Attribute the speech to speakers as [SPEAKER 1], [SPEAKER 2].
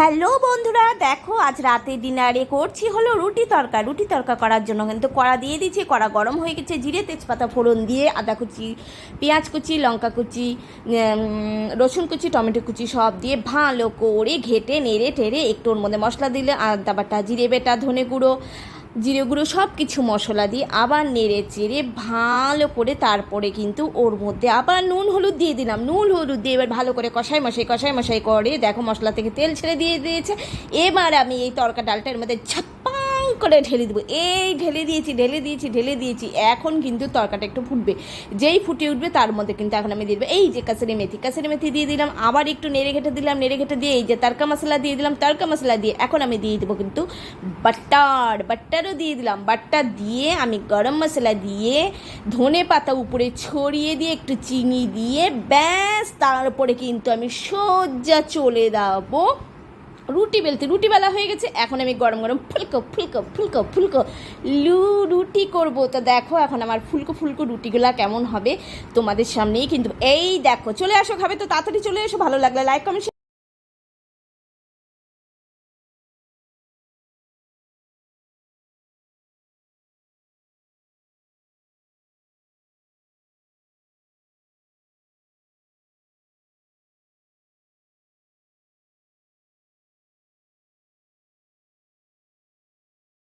[SPEAKER 1] Hello বন্ধুরা, দেখো আজ রাতে ডিনারে করছি হলো রুটি তরকা। রুটি তরকা করার জন্য কিন্তু কড়া দিয়ে দিচ্ছি কড়া গরম হয়ে গেছে, জিরে, তেজপাতা ফোড়ন দিয়ে আদা কুচি, পেঁয়াজ কুচি, লঙ্কা কুচি রসুন কুচি, টমেটো কুচি সব দিয়ে ভালো করে ঘেটে, নেড়ে টেড়ে একটু ওর মধ্যে মশলা দিলে আদা বাটা, জিরে বেটা, ধনে গুঁড়ো জিরে গুঁড়ো সব কিছু মশলা দিয়ে আবার নেড়ে চেড়ে ভালো করে তারপরে কিন্তু ওর মধ্যে আবার নুন হলুদ দিয়ে দিলাম। নুন হলুদ দিয়ে এবার ভালো করে কষাই মশাই কষাই মশাই করে দেখো মশলা থেকে তেল ছেড়ে দিয়ে দিয়েছে। এবার আমি এই তরকা ডালটার মধ্যে ছাপ্পাং করে ঢেলে দেবো। এই ঢেলে দিয়েছি ঢেলে দিয়েছি ঢেলে দিয়েছি। এখন কিন্তু তরকাটা একটু ফুটবে। যেই ফুটে উঠবে তার মধ্যে কিন্তু এখন আমি দিয়ে দেবো। এই যে কাসুরি মেথি কাসুরি মেথি দিয়ে দিলাম। আবার একটু নেড়ে ঘেটে দিলাম, নেড়ে ঘেটে দিয়ে এই যে তরকা মশলা দিয়ে দিলাম, তরকা মশলা দিয়ে এখন আমি দিয়ে দেবো কিন্তু বাটার। বাটারও দিয়ে দিলাম। বাটার দিয়ে আমি গরম মশলা দিয়ে ধনে পাতা উপরে ছড়িয়ে দিয়ে একটু চিনি দিয়ে ব্যাস তারপরে কিন্তু আমি সোজা চলে যাব। রুটি বেলতে, রুটি বেলা হয়ে গেছে, এখন আমি গরম গরম ফুলকো ফুলকো ফুলকো ফুলকো লু রুটি করব। তো দেখো, এখন আমার ফুলকো ফুলকো রুটিগুলা কেমন হবে তোমাদের সামনেই। কিন্তু এই দেখো, চলে আসো খাবে, তো তাড়াতাড়ি চলে এসো, ভালো লাগলে লাইক কমেন্ট